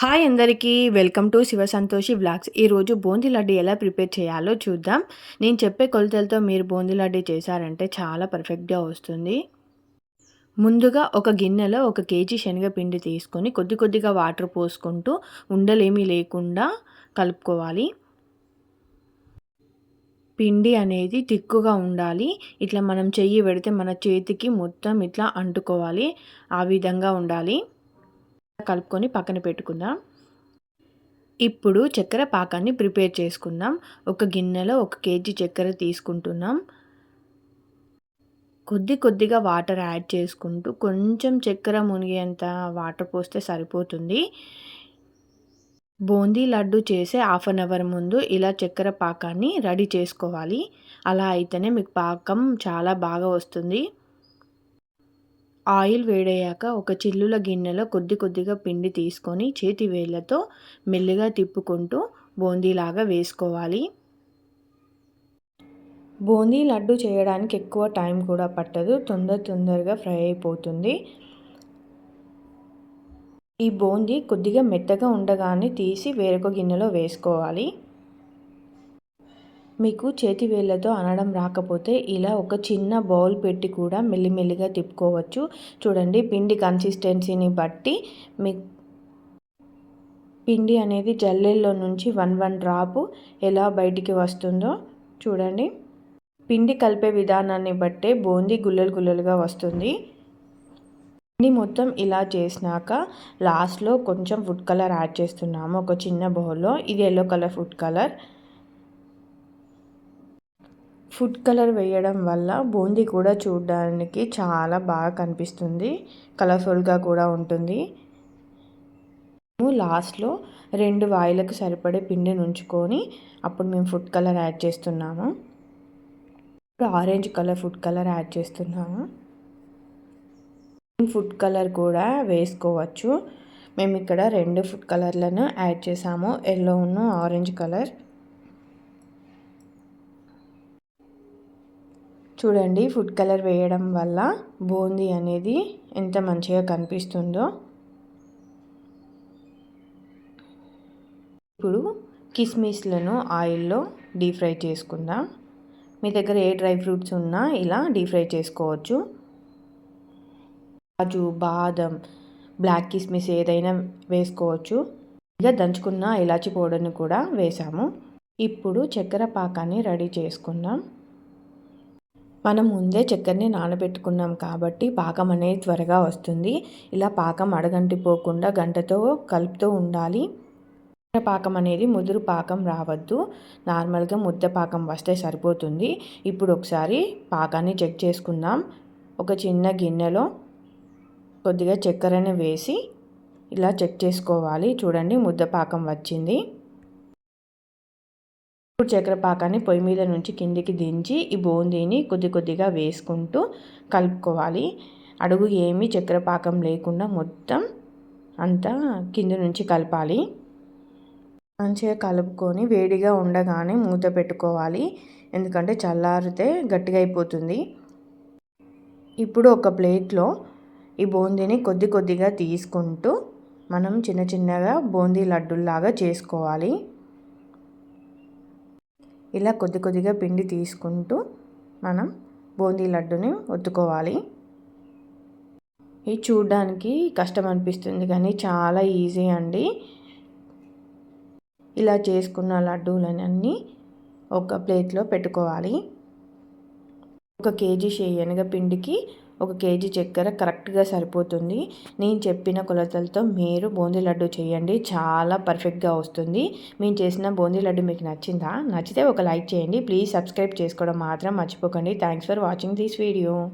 Hi అందరికీ welcome to Shiva Santoshi blogs ఈరోజు బూందీ లడ్డు ఎలా ప్రిపేర్ చేయాలో చూద్దాం. నేను చెప్పే కొలతలతో మీరు బూందీ లడ్డు చేశారంటే చాలా పర్ఫెక్ట్గా వస్తుంది. ముందుగా ఒక గిన్నెలో ఒక కేజీ శనగపిండి తీసుకొని కొద్ది కొద్దిగా వాటర్ పోసుకుంటూ ఉండలేమీ లేకుండా కలుపుకోవాలి. పిండి అనేది తిక్కుగా ఉండాలి. ఇట్లా మనం చెయ్యి పెడితే మన చేతికి మొత్తం ఇట్లా అంటుకోవాలి. ఆ విధంగా ఉండాలి. కలుపుకొని పక్కన పెట్టుకుందాం. ఇప్పుడు చక్కెర పాకాన్ని ప్రిపేర్ చేసుకుందాం. ఒక గిన్నెలో ఒక కేజీ చక్కెర తీసుకుంటున్నాం. కొద్ది కొద్దిగా వాటర్ యాడ్ చేసుకుంటూ కొంచెం చక్కెర మునిగేంత వాటర్ పోస్తే సరిపోతుంది. బూందీ లడ్డు చేసే హాఫ్ అన్ అవర్ ముందు ఇలా చక్కెర పాకాన్ని రెడీ చేసుకోవాలి. అలా అయితేనే మీకు పాకం చాలా బాగా వస్తుంది. ఆయిల్ వేడయ్యాక ఒక చిల్లుల గిన్నెలో కొద్ది కొద్దిగా పిండి తీసుకొని చేతి వేళ్ళతో మెల్లిగా తిప్పుకుంటూ బూందీలాగా వేసుకోవాలి. బూందీ లడ్డు చేయడానికి ఎక్కువ టైం కూడా పట్టదు. తొందర తొందరగా ఫ్రై అయిపోతుంది. ఈ బూందీ కొద్దిగా మెత్తగా ఉండగానే తీసి వేరొక గిన్నెలో వేసుకోవాలి. మీకు చేతి వేళ్ళతో అనడం రాకపోతే ఇలా ఒక చిన్న బౌల్ పెట్టి కూడా మెల్లిమెల్లిగా తిప్పుకోవచ్చు. చూడండి పిండి కన్సిస్టెన్సీని బట్టి మీ పిండి అనేది జల్లెల్లో నుంచి వన్ వన్ డ్రాపు ఎలా బయటికి వస్తుందో చూడండి. పిండి కలిపే విధానాన్ని బట్టే బూందీ గుల్లలు గుల్లలుగా వస్తుంది. పిండి మొత్తం ఇలా చేసినాక లాస్ట్లో కొంచెం ఫుడ్ కలర్ యాడ్ చేస్తున్నాము. ఒక చిన్న బౌల్లో ఇది yellow colour food colour food colour వేయడం వల్ల బూందీ కూడా చూడడానికి చాలా బాగా కనిపిస్తుంది. కలర్ఫుల్గా కూడా ఉంటుంది. లాస్ట్లో రెండు వాయిలకు సరిపడే పిండిని ఉంచుకొని అప్పుడు మేము ఫుడ్ కలర్ యాడ్ చేస్తున్నాము. ఇప్పుడు orange colour food colour add చేస్తున్నాము. ఫుడ్ కలర్ కూడా వేసుకోవచ్చు. మేము ఇక్కడ రెండు ఫుడ్ కలర్లను యాడ్ చేసాము. ఎల్లోను ఆరెంజ్ కలర్. చూడండి ఫుడ్ కలర్ వేయడం వల్ల బూందీ అనేది ఎంత మంచిగా కనిపిస్తుందో. ఇప్పుడు కిస్మిస్లను ఆయిల్లో డీప్ ఫ్రై చేసుకుందాం. మీ దగ్గర ఏ డ్రై ఫ్రూట్స్ ఉన్నా ఇలా డీప్ ఫ్రై చేసుకోవచ్చు. కాజు బాదం బ్లాక్ కిస్మిస్ ఏదైనా వేసుకోవచ్చు. ఇక దంచుకున్న ఇలాచి పౌడర్ని కూడా వేసాము. ఇప్పుడు చక్కెర పాకాన్ని రెడీ చేసుకుందాం. మనం ముందే చక్కెరని నానబెట్టుకున్నాం కాబట్టి పాకం అనేది త్వరగా వస్తుంది. ఇలా పాకం అడగంటిపోకుండా గంటతో కలుపుతూ ఉండాలి. పాకం అనేది ముదురు పాకం రావద్దు. నార్మల్గా ముద్ద పాకం వస్తే సరిపోతుంది. ఇప్పుడు ఒకసారి పాకాన్ని చెక్ చేసుకుందాం. ఒక చిన్న గిన్నెలో కొద్దిగా చక్కెరని వేసి ఇలా చెక్ చేసుకోవాలి. చూడండి ముద్ద పాకం వచ్చింది. ఇప్పుడు చక్కెర పాకాన్ని పొయ్యి మీద నుంచి కిందికి దించి ఈ బూందీని కొద్ది కొద్దిగా వేసుకుంటూ కలుపుకోవాలి. అడుగు ఏమీ చక్కెర పాకం లేకుండా మొత్తం అంతా కింద నుంచి కలపాలి. మంచిగా కలుపుకొని వేడిగా ఉండగానే మూత పెట్టుకోవాలి. ఎందుకంటే చల్లారితే గట్టిగా అయిపోతుంది. ఇప్పుడు ఒక ప్లేట్లో ఈ బూందీని కొద్ది కొద్దిగా తీసుకుంటూ మనం చిన్న చిన్నగా బూందీ లడ్డుల్లాగా చేసుకోవాలి. ఇలా కొద్ది కొద్దిగా పిండి తీసుకుంటూ మనం బూందీ లడ్డుని ఒత్తుకోవాలి. ఇది చూడడానికి కష్టం అనిపిస్తుంది కానీ చాలా ఈజీ అండి. ఇలా చేసుకున్న లడ్డూలన్నీ ఒక ప్లేట్లో పెట్టుకోవాలి. ఒక కేజీ శనగ పిండికి ఒక కేజీ చక్కెర కరెక్ట్గా సరిపోతుంది. నేను చెప్పిన కొలతలతో మీరు బూందీ లడ్డు చేయండి. చాలా పర్ఫెక్ట్గా వస్తుంది. మేము చేసిన బూందీ లడ్డు మీకు నచ్చిందా? నచ్చితే ఒక లైక్ చేయండి. ప్లీజ్ సబ్స్క్రైబ్ చేసుకోవడం మాత్రం మర్చిపోకండి. Thanks for watching this video.